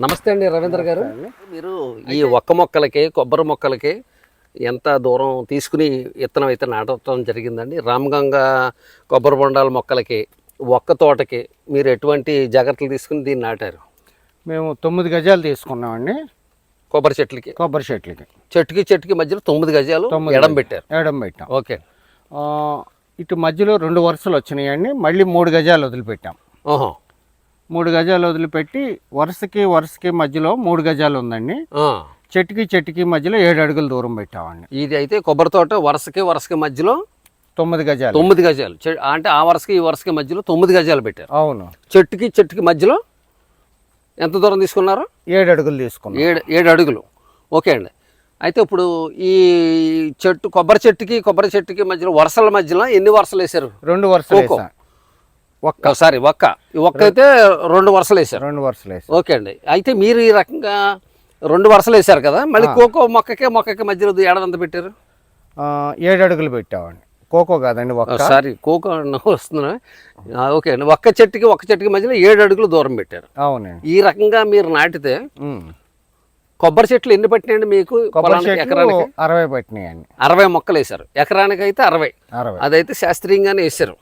నమస్తే అండి రవీంద్ర గారు. మీరు ఈ ఒక్క మొక్కలకి కొబ్బరి మొక్కలకి ఎంత దూరం తీసుకుని విత్తనం అయితే నాటడం జరిగిందండి. రామగంగా కొబ్బరి బొండాల మొక్కలకి ఒక్క తోటకి మీరు ఎటువంటి జాగ్రత్తలు తీసుకుని దీన్ని నాటారు? మేము తొమ్మిది గజాలు తీసుకున్నామండి. కొబ్బరి చెట్లకి? కొబ్బరి చెట్లకి. చెట్టుకి చెట్టుకి మధ్యలో తొమ్మిది గజాలు ఎడం పెట్టారు. ఎడం పెట్టాం. ఓకే. ఇటు మధ్యలో రెండు వరుసలు వచ్చినాయండి. మళ్ళీ మూడు గజాలు వదిలిపెట్టాం. ఓహో. మూడు గజాలు వదిలిపెట్టి వరుసకి వరుసకి మధ్యలో మూడు గజాలు ఉందండి. చెట్టుకి చెట్టుకి మధ్యలో ఏడు అడుగుల దూరం పెట్టామండి. ఇది అయితే కొబ్బరి తోట వరుసకి వరుసకి మధ్యలో తొమ్మిది గజాలు. తొమ్మిది గజాలు. అంటే ఆ వరుసకి ఈ వరుసకి మధ్యలో తొమ్మిది గజాలు పెట్టారు. అవును. చెట్టుకి చెట్టుకి మధ్యలో ఎంత దూరం తీసుకున్నారు? ఏడు అడుగులు తీసుకున్నాం. ఏడు ఏడు అడుగులు. ఓకే అండి. అయితే ఇప్పుడు ఈ చెట్టు కొబ్బరి చెట్టుకి కొబ్బరి చెట్టుకి మధ్యలో వరుసల మధ్యలో ఎన్ని వరుసలు వేశారు? రెండు వరుసలు ఒక్క. సారీ ఒక్క. ఒక్క అయితే రెండు వరుసలు వేశారు. రెండు వరుసలు వేసాం ఓకే అండి. అయితే మీరు ఈ రకంగా రెండు వరుసలు వేశారు కదా మళ్ళీ కోకో మొక్కకే మొక్కకి మధ్యలో ఏడాది పెట్టారు? ఏడు అడుగులు పెట్టామండి. కోకో కాదండి ఒక్క. సారీ కోకో వస్తున్నా. ఓకే అండి. ఒక్క చెట్టుకి ఒక్క చెట్టుకి మధ్యలో ఏడు అడుగులు దూరం పెట్టారు. అవునండి. ఈ రకంగా మీరు నాటితే. కొబ్బరి చెట్లు ఎన్ని పట్టినాయండి మీకు ఎకరానికి? అరవై పట్టినాయండి. అరవై మొక్కలు వేశారు. ఎకరానికి అయితే అరవై. అరవై. అదైతే శాస్త్రీయంగానే వేశారు.